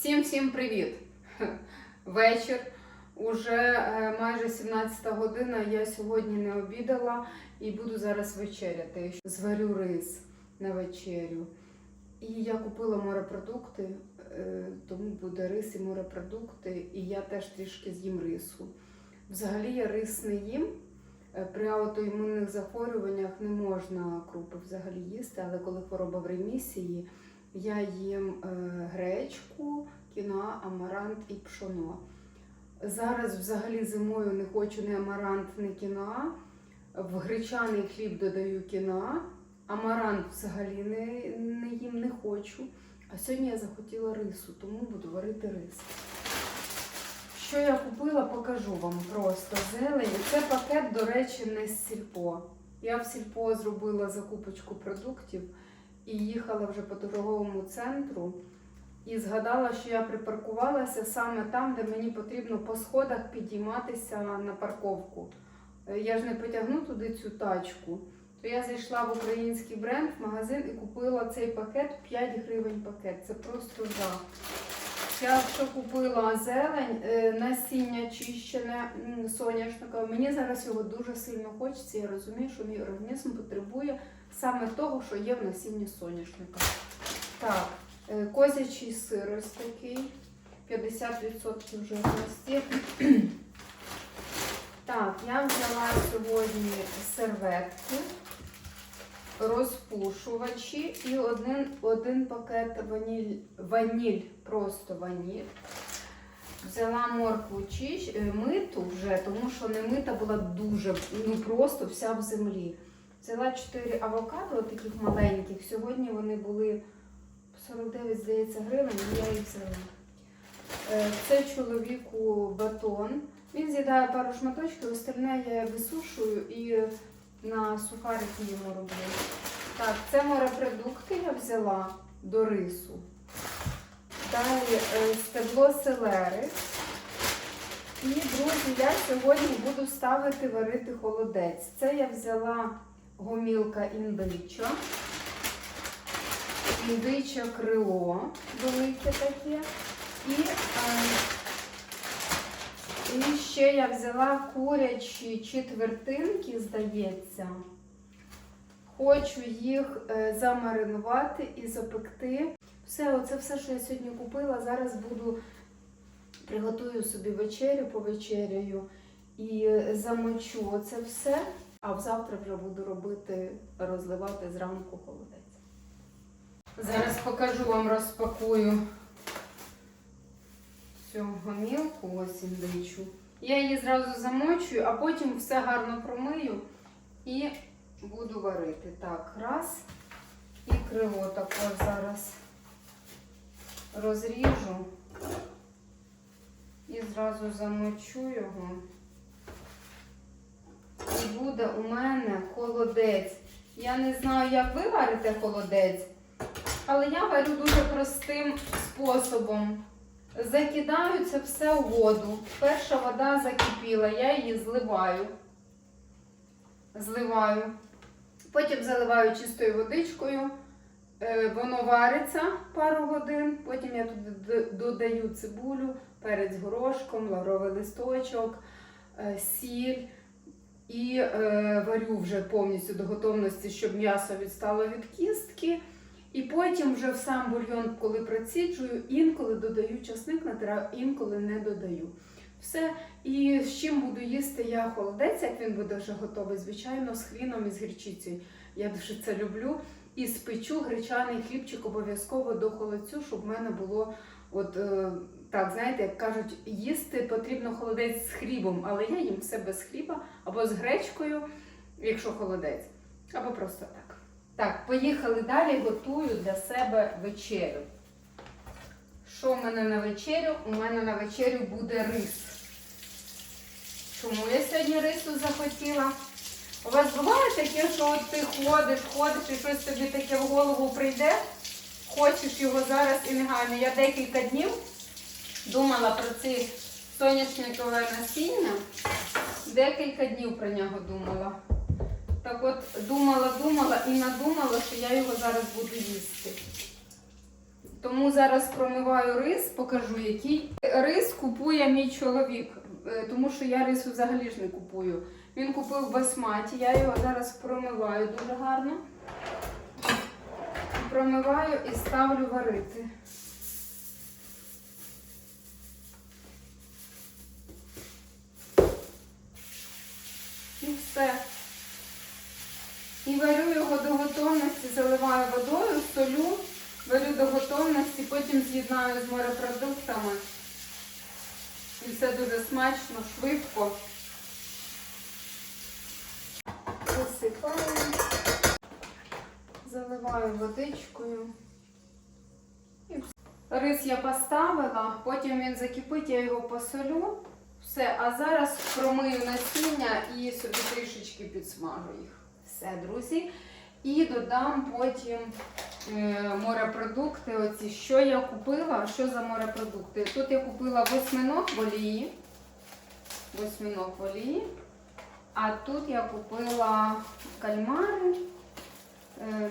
Всім всім привіт! Вечір. Уже е, майже 17 година. Я сьогодні не обідала і буду зараз вечеряти. Зварю рис на вечерю. І я купила морепродукти, е, тому буде рис і морепродукти, і я теж трішки з'їм рису. Взагалі я рис не їм. Е, При аутоімунних захворюваннях не можна крупи взагалі їсти, але коли хвороба в ремісії, я їм е, гречку, кіноа, амарант і пшоно. Зараз взагалі зимою не хочу ні амарант, ні кіноа. В гречаний хліб додаю кіноа. Амарант взагалі не, не їм не хочу. А сьогодні я захотіла рису, тому буду варити рис. Що я купила, покажу вам просто зелень. Це пакет, до речі, не з сільпо. Я в сільпо зробила закупочку продуктів і їхала вже по торговому центру. І згадала, що я припаркувалася саме там, де мені потрібно по сходах підійматися на парковку. Е, Я ж не потягну туди цю тачку. То я зайшла в український бренд в магазин і купила цей пакет 5 гривень пакет. Це просто жах. Я що купила зелень, е, насіння чищене соняшника. Мені зараз його дуже сильно хочеться. Я розумію, що мій організм потребує саме того, що є в насінні соняшника. Так, е, козячий сир ось такий. 50% жирності. Так, я взяла сьогодні серветки, розпушувачі і один, один пакет ваніль, ваніль, просто ваніль. Взяла моркву чищ, е, миту вже, тому що не мита була дуже, ну просто вся в землі. Взяла 4 авокадо таких маленьких. Сьогодні вони були 49, здається, гривень, і я їх взяла. Е, Це чоловіку батон. Він з'їдає пару шматочків, остальне я висушую і на сухарики йому роблю. Так, це морепродукти я взяла до рису. Далі е, стебло селери. І, друзі, я сьогодні буду ставити варити холодець. Це я взяла гомілка індича. Індиче крило велике таке. І, і ще я взяла курячі четвертинки, здається. Хочу їх е, замаринувати і запекти. Все, оце все, що я сьогодні купила. Зараз буду приготую собі вечерю, повечеряю і е, замочу оце все. А завтра вже буду робити, розливати зранку холодець. Зараз покажу вам, розпакую цю гомілку, ось індичу. Я її зразу замочую, а потім все гарно промию і буду варити. Так, раз. І крило також зараз розріжу і зразу замочу його. Буде у мене холодець. Я не знаю, як ви варите холодець, але я варю дуже простим способом. Закидаю це все у воду. Перша вода закипіла, я її зливаю. Зливаю. Потім заливаю чистою водичкою. Е, Воно вариться пару годин. Потім я туди додаю цибулю, перець горошком, лавровий листочок, е, сіль. І е, варю вже повністю до готовності, щоб м'ясо відстало від кістки. І потім вже в сам бульйон, коли проціджую, інколи додаю часник, натираю, інколи не додаю. Все. І з чим буду їсти я холодець, як він буде вже готовий, звичайно, з хріном і з гірчицею. Я дуже це люблю. І спечу гречаний хлібчик обов'язково до холодцю, щоб в мене було, от е, так, знаєте, як кажуть, їсти потрібно холодець з хлібом, але я їм все без хліба або з гречкою, якщо холодець, або просто так. Так, поїхали далі, готую для себе вечерю. Що в мене на вечерю? У мене на вечерю буде рис. Чому я сьогодні рису захотіла? У вас буває таке, що от ти ходиш, ходиш і щось тобі таке в голову прийде, хочеш його зараз і негайно. Я декілька днів думала про ці соняшникове насіння, декілька днів про нього думала. Так от думала, думала і надумала, що я його зараз буду їсти. Тому зараз промиваю рис, покажу який. Рис купує мій чоловік, е, тому що я рису взагалі ж не купую. Він купив басматі, я його зараз промиваю дуже гарно. Промиваю і ставлю варити. І все. І варю його до готовності, заливаю водою, солю, варю до готовності, потім з'єднаю з морепродуктами. І все дуже смачно, швидко. Висипаю, заливаю водичкою. Рис я поставила, потім він закипить, я його посолю. Все, а зараз промию насіння і собі трішечки підсмажу їх. Все, друзі. І додам потім морепродукти. Оці, що я купила, що за морепродукти. Тут я купила восьминог в. Восьминог в. А тут я купила кальмари, е,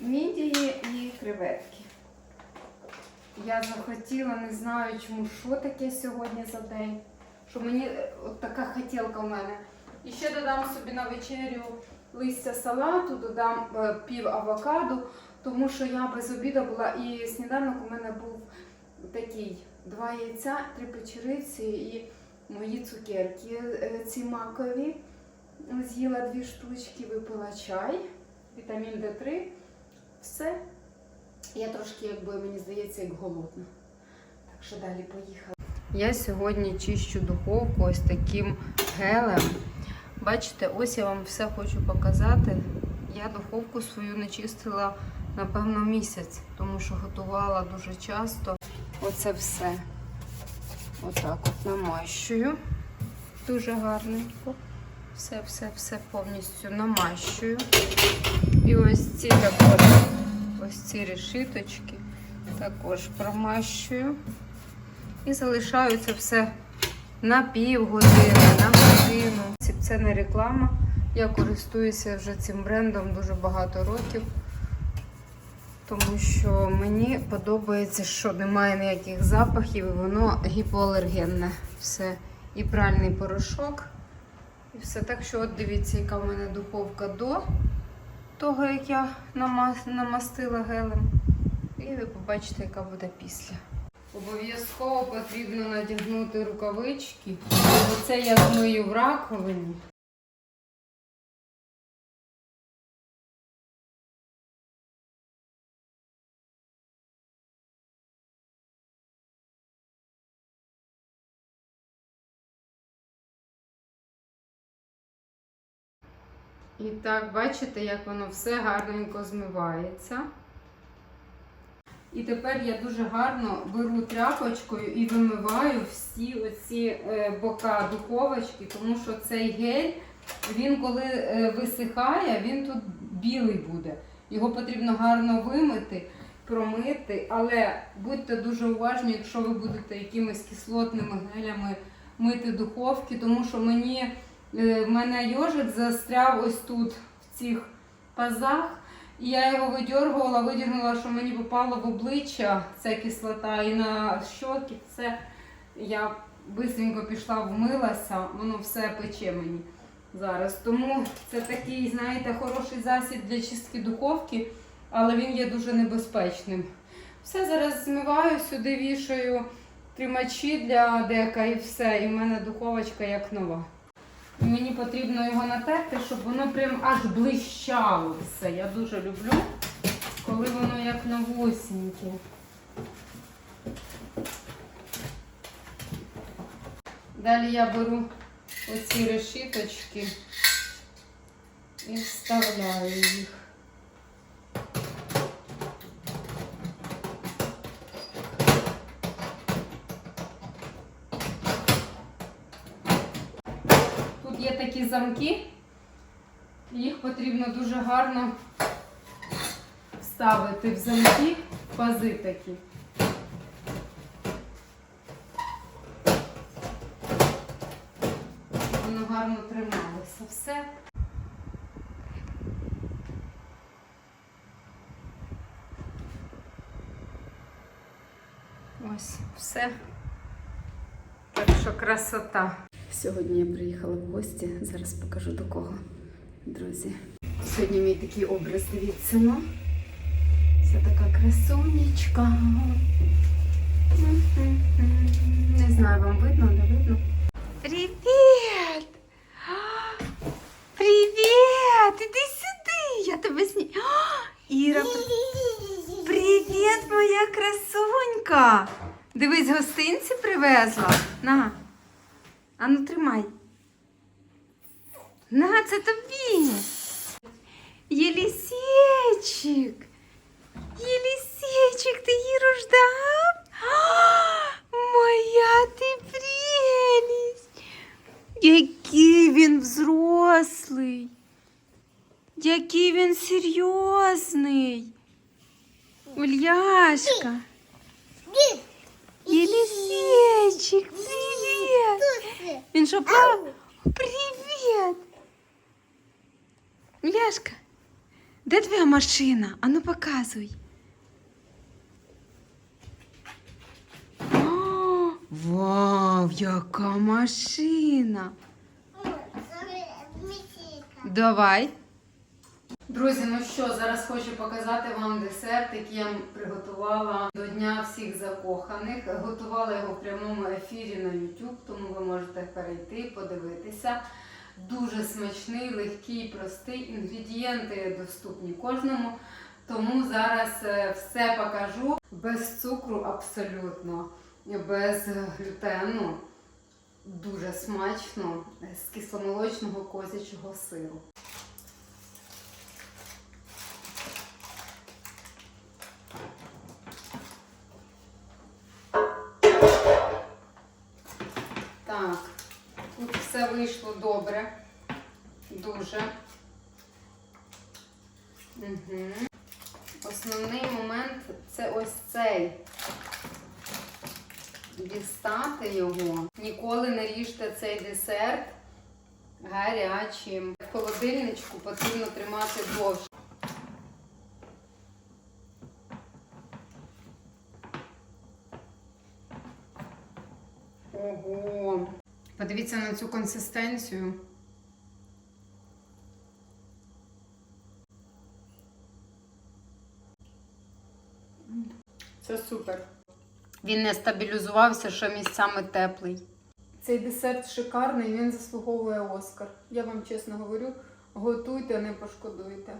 мідії і креветки. Я захотіла, не знаю чому, що таке сьогодні за день. Що мені е, от така хотілка в мене. І ще додам собі на вечерю листя салату, додам е, пів авокадо, тому що я без обіду була і сніданок у мене був такий: два яйця, три печериці і мої цукерки е, ці макові. З'їла дві штучки, випила чай, вітамін Д3. Все. Я трошки, якби мені здається, як голодна. Так що далі поїхала. Я сьогодні чищу духовку ось таким гелем. Бачите, ось я вам все хочу показати. Я духовку свою не чистила, напевно, місяць, тому що готувала дуже часто. Оце все. Отак от намащую. Дуже гарненько. Все, все, все повністю намащую. І ось ці також, ось ці решіточки також промащую. І залишаю це все на півгодини, на годину. Це не реклама. Я користуюся вже цим брендом дуже багато років, тому що мені подобається, що немає ніяких запахів і воно гіпоалергенне. Все. І пральний порошок. І все так, що от дивіться, яка в мене духовка до того, як я намастила гелем. І ви побачите, яка буде після. Обов'язково потрібно надягнути рукавички. Оце я змию в раковині. І так, бачите, як воно все гарненько змивається. І тепер я дуже гарно беру тряпочкою і вимиваю всі оці е, бока духовочки, тому що цей гель, він коли е, висихає, він тут білий буде. Його потрібно гарно вимити, промити, але будьте дуже уважні, якщо ви будете якимись кислотними гелями мити духовки, тому що мені в мене йожик застряв ось тут, в цих пазах. І я його видергувала, видягнула, що мені попало в обличчя ця кислота і на щоки. Все я швидко пішла, вмилася, воно все пече мені зараз. Тому це такий, знаєте, хороший засіб для чистки духовки, але він є дуже небезпечним. Все зараз змиваю, сюди вішаю тримачі для дека і все. І в мене духовочка як нова. Мені потрібно його натерти, щоб воно прям аж блищало все. Я дуже люблю, коли воно як новосіньке. Далі я беру оці решіточки і вставляю їх. Тут є такі замки, їх потрібно дуже гарно вставити в замки, пази такі. Воно гарно трималося. Все. Ось все. Так що красота. Сьогодні я приїхала в гості. Зараз покажу до кого, друзі. Сьогодні мій такий образ, дивіться. ну. Це така красунечка. Не знаю, вам видно, не видно. Привіт! Привіт! Іди сюди! Я тебе сні. Іра, привіт, моя красунька! Дивись, гостинці привезла. На. А ну тримай. На, це тобі. Єлісечик. Єлісечик, ти її рождав? А, моя ти прелість. Який він взрослий. Який він серйозний. Ульяшка. Єлісечик, привіт. Він що, плав? Привіт. Ульяшка, де твоя машина? Ану показуй. О, вау, яка машина! Давай. Друзі, ну що, зараз хочу показати вам десерт, який я приготувала до Дня всіх закоханих. Готувала його в прямому ефірі на YouTube, тому ви можете перейти, подивитися. Дуже смачний, легкий, простий. Інгредієнти доступні кожному. Тому зараз е, все покажу без цукру абсолютно, без глютену. Дуже смачно з кисломолочного козячого сиру. Добре. Дуже. Угу. Основний момент це ось цей. Дістати його. Ніколи не ріжте цей десерт гарячим. В холодильничку потрібно тримати довше. Подивіться на цю консистенцію. Це супер. Він не стабілізувався, що місцями теплий. Цей десерт шикарний, він заслуговує Оскар. Я вам чесно говорю, готуйте, не пошкодуйте.